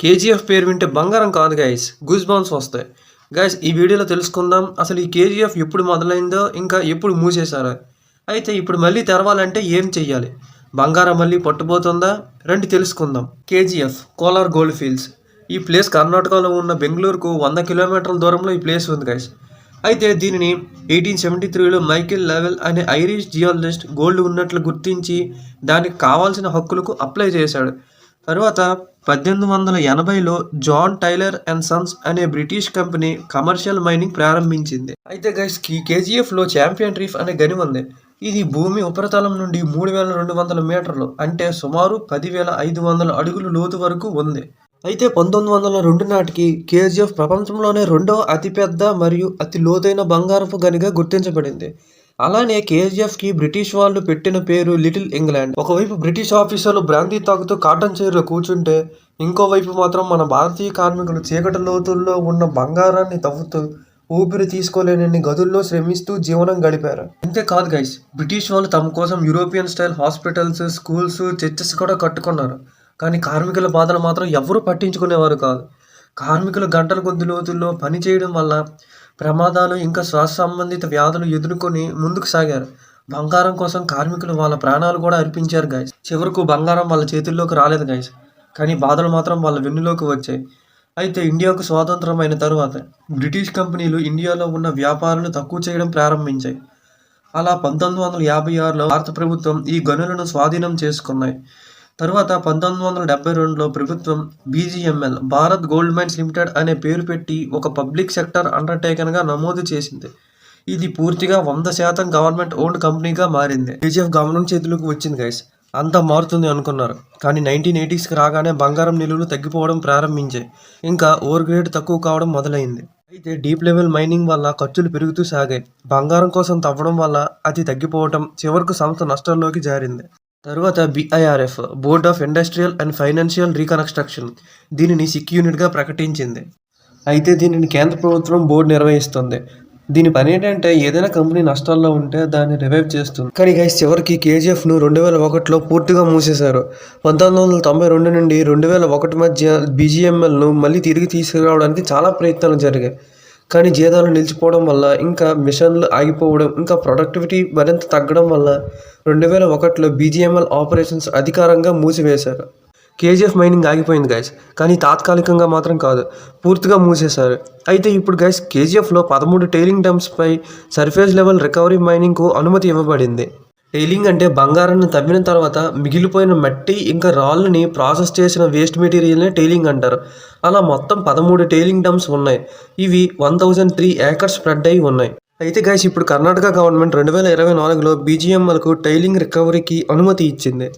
KGF పేరు వింటే బంగారం కాదు గైస్ గూస్ బాన్స్ వస్తాయి. గైస్ ఈ వీడియోలో తెలుసుకుందాం. అసలు ఈ కేజీఎఫ్ ఎప్పుడు మొదలైందో ఇంకా ఎప్పుడు మూసేశారా. అయితే ఇప్పుడు మళ్ళీ తెరవాలంటే ఏం చెయ్యాలి? బంగారం మళ్ళీ పట్టుబోతుందా? రండి తెలుసుకుందాం. KGF Kolar gold fields. ఈ ప్లేస్ కర్ణాటకలో ఉన్న బెంగళూరుకు వంద కిలోమీటర్ల దూరంలో ఈ ప్లేస్ ఉంది గైస్ అయితే దీనిని ఎయిటీన్ సెవెంటీ త్రీలో మైకేల్ లెవెల్ అనే ఐరిష్ జియాలజిస్ట్ గోల్డ్ ఉన్నట్లు గుర్తించి దానికి కావాల్సిన హక్కులకు అప్లై చేశాడు. తరువాత పద్దెనిమిది వందల ఎనభైలో జాన్ టైలర్ అండ్ సన్స్ అనే బ్రిటిష్ కంపెనీ కమర్షియల్ మైనింగ్ ప్రారంభించింది. అయితే గైస్ ఈ కేజీఎఫ్ ఛాంపియన్ రీఫ్ అనే గని ఉంది. ఇది భూమి ఉపరితలం నుండి మూడు వేల రెండు వందల మీటర్లు అంటే సుమారు పదివేల ఐదు వందల అడుగులు లోతు వరకు ఉంది. అయితే పంతొమ్మిది వందల రెండు నాటికి కేజీఎఫ్ ప్రపంచంలోనే రెండవ అతిపెద్ద మరియు అతి లోతైన బంగారపు గనిగా గుర్తించబడింది. అలానే కేజీఎఫ్కి బ్రిటిష్ వాళ్ళు పెట్టిన పేరు లిటిల్ ఇంగ్లాండ్. ఒకవైపు బ్రిటిష్ ఆఫీసర్లు బ్రాందీ తాగుతూ కాటన్ చైర్లో కూర్చుంటే ఇంకోవైపు మాత్రం మన భారతీయ కార్మికులు చీకటి లోతుల్లో ఉన్న బంగారాన్ని తవ్వుతూ ఊపిరి తీసుకోలేనన్ని గదుల్లో శ్రమిస్తూ జీవనం గడిపారు. అంతేకాదు గైస్ బ్రిటిష్ వాళ్ళు తమ కోసం European style hospitals schools churches కూడా కట్టుకున్నారు. కానీ కార్మికుల బాధలు మాత్రం ఎవరూ పట్టించుకునేవారు కాదు. కార్మికులు గంటల కొద్ది లోతుల్లో పని చేయడం వల్ల ప్రమాదాలు ఇంకా శ్వాస సంబంధిత వ్యాధులు ఎదుర్కొని ముందుకు సాగారు. బంగారం కోసం కార్మికులు వాళ్ళ ప్రాణాలు కూడా అర్పించారు గాయస్ చివరకు బంగారం వాళ్ళ చేతుల్లోకి రాలేదు గాయస్ కానీ బాధలు మాత్రం వాళ్ళ వెన్నులోకి వచ్చాయి. అయితే ఇండియాకు స్వాతంత్రం అయిన తరువాత బ్రిటిష్ కంపెనీలు ఇండియాలో ఉన్న వ్యాపారాలు తక్కువ చేయడం ప్రారంభించాయి. అలా పంతొమ్మిది వందల యాభై ఆరులో భారత ప్రభుత్వం ఈ గనులను స్వాధీనం చేసుకున్నాయి. తరువాత పంతొమ్మిది వందల డెబ్బై రెండులో ప్రభుత్వం BGML Bharat gold mines limited అనే పేరు పెట్టి ఒక పబ్లిక్ సెక్టర్ అండర్టేకన్గా నమోదు చేసింది. ఇది పూర్తిగా వంద శాతం గవర్నమెంట్ ఓన్డ్ కంపెనీగా మారింది. బీజీఎఫ్ గవర్నమెంట్ చేతులకు వచ్చింది గైస్ అంతా మారుతుంది అనుకున్నారు. కానీ నైన్టీన్ ఎయిటీస్కి రాగానే బంగారం నిలువలు తగ్గిపోవడం ప్రారంభించాయి. ఇంకా ఓవర్ గ్రేడ్ తక్కువ కావడం మొదలైంది. అయితే డీప్ లెవెల్ మైనింగ్ వల్ల ఖర్చులు పెరుగుతూ సాగాయి. బంగారం కోసం తవ్వడం వల్ల అది తగ్గిపోవడం చివరకు సంస్థ నష్టాల్లోకి జారింది. తరువాత BIFR board of industrial and financial reconstruction దీనిని సిక్ యూనిట్గా ప్రకటించింది. అయితే దీనిని కేంద్ర ప్రభుత్వం బోర్డు నిర్వహిస్తుంది. దీని పని ఏంటంటే ఏదైనా కంపెనీ నష్టాల్లో ఉంటే దాన్ని రివైవ్ చేస్తుంది. కానీ గైస్ చివరికి కేజీఎఫ్ను రెండు వేల ఒకటిలో పూర్తిగా మూసేశారు. పంతొమ్మిది వందల తొంభై రెండు నుండి రెండు వేల ఒకటి మధ్య బీజీఎంఎల్ను మళ్ళీ తిరిగి తీసుకురావడానికి చాలా ప్రయత్నాలు జరిగాయి. కానీ జీతాలు నిలిచిపోవడం వల్ల ఇంకా మిషన్లు ఆగిపోవడం ఇంకా ప్రొడక్టివిటీ మరింత తగ్గడం వల్ల రెండు వేల ఒకటిలో బీజీఎంఎల్ ఆపరేషన్స్ అధికారంగా మూసివేశారు. కేజీఎఫ్ మైనింగ్ ఆగిపోయింది గైస్ కానీ తాత్కాలికంగా మాత్రం కాదు పూర్తిగా మూసేశారు. అయితే ఇప్పుడు గైస్ కేజీఎఫ్లో పదమూడు టైలింగ్ డంప్స్పై సర్ఫేస్ లెవెల్ రికవరీ మైనింగ్కు అనుమతి ఇవ్వబడింది. టైలింగ్ అంటే బంగారాన్ని తవ్విన తర్వాత మిగిలిపోయిన మట్టి ఇంకా రాళ్ళని ప్రాసెస్ చేసిన వేస్ట్ మెటీరియల్ని టైలింగ్ అంటారు. అలా మొత్తం పదమూడు టైలింగ్ డమ్స్ ఉన్నాయి. ఇవి one thousand three acres spread అయి ఉన్నాయి. అయితే గైస్ ఇప్పుడు కర్ణాటక గవర్నమెంట్ రెండు వేల ఇరవై నాలుగులో బీజీఎంఎల్కు టైలింగ్ రికవరీకి అనుమతి ఇచ్చింది.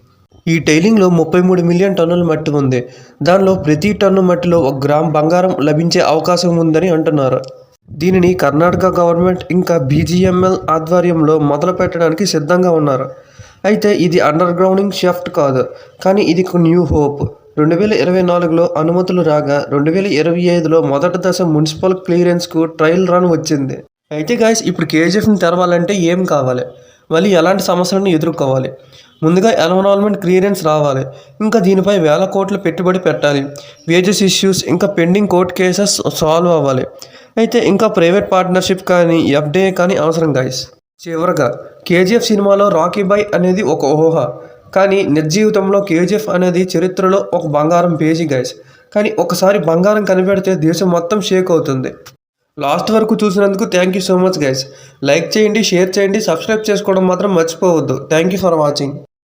ఈ టైలింగ్లో ముప్పై మూడు మిలియన్ టన్నుల మట్టి ఉంది. దానిలో ప్రతి టన్ను మట్టిలో ఒక గ్రామ్ బంగారం లభించే అవకాశం ఉందని అంటున్నారు. దీనిని కర్ణాటక గవర్నమెంట్ ఇంకా బీజీఎంఎల్ ఆధ్వర్యంలో మొదలు పెట్టడానికి సిద్ధంగా ఉన్నారు. అయితే ఇది అండర్ గ్రౌండింగ్ షెఫ్ట్ కాదు. కానీ ఇది ఒక న్యూ హోప్. రెండు వేల ఇరవై నాలుగులో అనుమతులు రాగా రెండు వేల ఇరవై ఐదులో మొదటి దశ మున్సిపల్ క్లియరెన్స్కు ట్రయల్ రన్ వచ్చింది. అయితే గాయస్ ఇప్పుడు కేజీఎఫ్ని తెరవాలంటే ఏం కావాలి? మళ్ళీ ఎలాంటి సమస్యలను ఎదుర్కోవాలి? ముందుగా ఎన్విరాన్మెంట్ క్లియరెన్స్ రావాలి. ఇంకా దీనిపై వేల కోట్లు పెట్టుబడి పెట్టాలి. వేజెస్ ఇష్యూస్ ఇంకా పెండింగ్ కోర్ట్ కేసెస్ సాల్వ్ అవ్వాలి. అయితే ఇంకా ప్రైవేట్ పార్ట్నర్షిప్ కానీ ఎఫ్డే కానీ అవసరం గాయస్. చివరగా కేజీఎఫ్ సినిమాలో రాకీ బాయ్ అనేది ఒక ఊహ. కానీ నిజ జీవితంలో కేజీఎఫ్ అనేది చరిత్రలో ఒక బంగారం పేజీ గైస్ కానీ ఒకసారి బంగారం కనిపెడితే దేశం మొత్తం షేక్ అవుతుంది. లాస్ట్ వరకు చూసినందుకు thank you so much guys like చేయండి షేర్ చేయండి సబ్స్క్రైబ్ చేసుకోవడం మాత్రం మర్చిపోవద్దు. Thank you for watching.